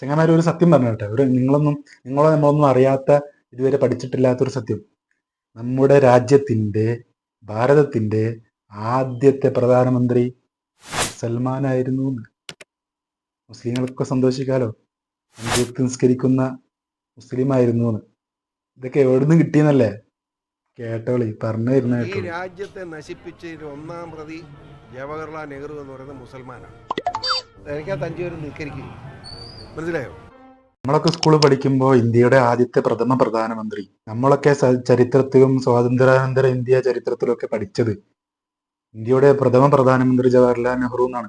ചങ്ങന്മാർ ഒരു സത്യം പറഞ്ഞു കേട്ടെ. ഒരു നിങ്ങളൊന്നും നിങ്ങളോ നമ്മളൊന്നും അറിയാത്ത ഇതുവരെ പഠിച്ചിട്ടില്ലാത്തൊരു സത്യം. നമ്മുടെ രാജ്യത്തിന്റെ ഭാരതത്തിന്റെ ആദ്യത്തെ പ്രധാനമന്ത്രി സൽമാനായിരുന്നു. മുസ്ലിങ്ങളൊക്കെ സന്തോഷിക്കാലോ? അഞ്ചുവക്ത് നിസ്കരിക്കുന്ന മുസ്ലിം ആയിരുന്നു ഇതൊക്കെ എവിടുന്ന് കിട്ടിയെന്നല്ലേ? കേട്ടോളി പറഞ്ഞു തരുന്ന ഈ രാജ്യത്തെ നശിപ്പിച്ച ഒന്നാം പ്രതി ജവഹർലാൽ നെഹ്റു എന്ന് പറയുന്ന മുസൽമാനാണ്. എനിക്കാ പേരും നിൽക്കരിക്കും. മനസ്സിലായോ? നമ്മളൊക്കെ സ്കൂളിൽ പഠിക്കുമ്പോൾ ഇന്ത്യയുടെ ആദ്യത്തെ പ്രഥമ പ്രധാനമന്ത്രി. നമ്മളൊക്കെ ചരിത്രത്തിലും സ്വാതന്ത്ര്യാനന്തര ഇന്ത്യ ചരിത്രത്തിലും ഒക്കെ പഠിച്ചത് ഇന്ത്യയുടെ പ്രഥമ പ്രധാനമന്ത്രി ജവഹർലാൽ നെഹ്റു എന്നാണ്.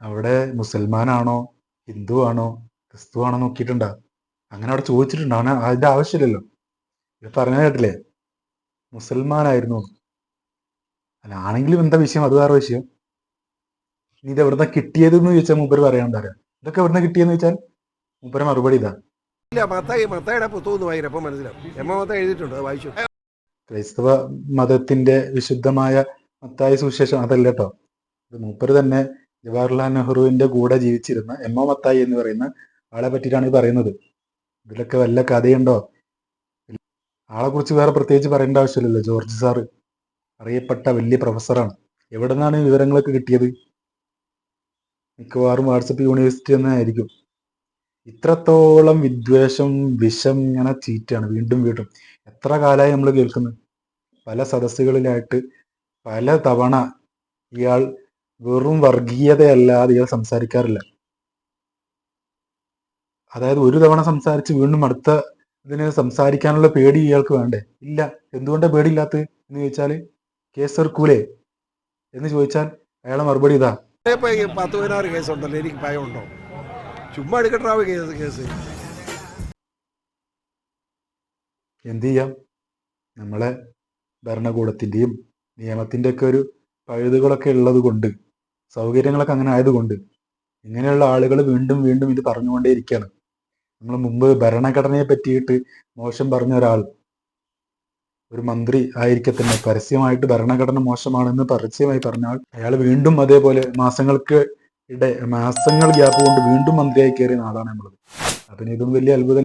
അവിടെ മുസൽമാനാണോ ഹിന്ദു ആണോ ക്രിസ്തു ആണോ നോക്കിയിട്ടുണ്ടോ? അങ്ങനെ അവിടെ ചോദിച്ചിട്ടുണ്ടോ. അങ്ങനെ അതിന്റെ ആവശ്യമില്ലല്ലോ. ഇത് പറഞ്ഞ കേട്ടില്ലേ? മുസൽമാനായിരുന്നു. അല്ല ആണെങ്കിലും എന്താ വിഷയം? അത് വേറെ വിഷയം. ഇനി ഇത് എവിടുന്ന കിട്ടിയത് എന്ന് ചോദിച്ചാൽ മൂപ്പര് പറയാണ്ടാരാ ഇതൊക്കെ എവിടെ കിട്ടിയെന്ന് വെച്ചാൽ മൂപ്പര മറുപടി ഇതാ. ഇല്ല മത്തായി മത്തായിയുടെ പുസ്തകം ഒന്ന് വായിരം അപ്പം മനസ്സിലാവും. എം മത്തായി എഴുതിയിട്ടുണ്ട് അത് വായിച്ചു. ക്രൈസ്തവ മതത്തിന്റെ വിശുദ്ധമായ മത്തായി സുവിശേഷം അതല്ല കേട്ടോ ഇത് മൂപ്പര് തന്നെ ജവഹർലാൽ നെഹ്റുവിന്റെ കൂടെ ജീവിച്ചിരുന്ന എം ഒ മത്തായി എന്ന് പറയുന്ന ആളെ പറ്റിയിട്ടാണ് ഈ പറയുന്നത്. ഇതിലൊക്കെ വല്ല കഥയുണ്ടോ? ആളെ കുറിച്ച് വേറെ പ്രത്യേകിച്ച് പറയേണ്ട ആവശ്യമില്ലല്ലോ ജോർജ് സാറ്. അറിയപ്പെട്ട വലിയ പ്രൊഫസറാണ്. എവിടെ നിന്നാണ് വിവരങ്ങളൊക്കെ കിട്ടിയത്? മിക്കവാറും വാട്സപ്പ് യൂണിവേഴ്സിറ്റി തന്നെ ആയിരിക്കും. ഇത്രത്തോളം വിദ്വേഷം വിഷം ഇങ്ങനെ ചീറ്റാണ് വീണ്ടും വീണ്ടും. എത്ര കാലമായി നമ്മൾ കേൾക്കുന്നത്? പല സദസ്സുകളിലായിട്ട് പല തവണ ഇയാൾ വെറും വർഗീയതയല്ലാതെ ഇയാൾ സംസാരിക്കാറില്ല. അതായത് ഒരു തവണ സംസാരിച്ച് വീണ്ടും അടുത്ത ഇതിന് സംസാരിക്കാനുള്ള പേടി ഇയാൾക്ക് വേണ്ടേ? ഇല്ല. എന്തുകൊണ്ടാണ് പേടിയില്ലാത്തത് എന്ന് ചോദിച്ചാൽ കേസർ ഇറക്കൂലേ എന്ന് ചോദിച്ചാൽ അയാളെ മറുപടി ഇതാ. ഇപ്പൊ ഈ പത്ത് പതിനാറ് കേസുണ്ടല്ലോ എനിക്ക് ഭയമുണ്ടോ? ചുമ്മാ എടുക്കട്ടാവ് കേസ് കേസ് എന്ത് ചെയ്യാം? നമ്മളെ ഭരണകൂടത്തിന്റെയും നിയമത്തിന്റെ ഒക്കെ ഒരു പഴുതുകളൊക്കെ ഉള്ളത് കൊണ്ട് സൗകര്യങ്ങളൊക്കെ അങ്ങനെ ആയതുകൊണ്ട് ഇങ്ങനെയുള്ള ആളുകൾ വീണ്ടും വീണ്ടും ഇത് പറഞ്ഞുകൊണ്ടേയിരിക്കുകയാണ്. നമ്മൾ മുമ്പ് ഭരണഘടനയെ പറ്റിയിട്ട് മോശം പറഞ്ഞ ഒരാൾ ഒരു മന്ത്രി ആയിരിക്കെ തന്നെ പരസ്യമായിട്ട് ഭരണഘടന മോശമാണെന്ന് പരസ്യമായി പറഞ്ഞാൽ അയാൾ വീണ്ടും അതേപോലെ മാസങ്ങൾക്ക് ഇടെ മാസങ്ങൾ ഗ്യാപ്പ് കൊണ്ട് വീണ്ടും മന്ത്രിയായി കയറിയ നാടാണ് നമ്മളത്. അപ്പം ഇതും വലിയ അത്ഭുതം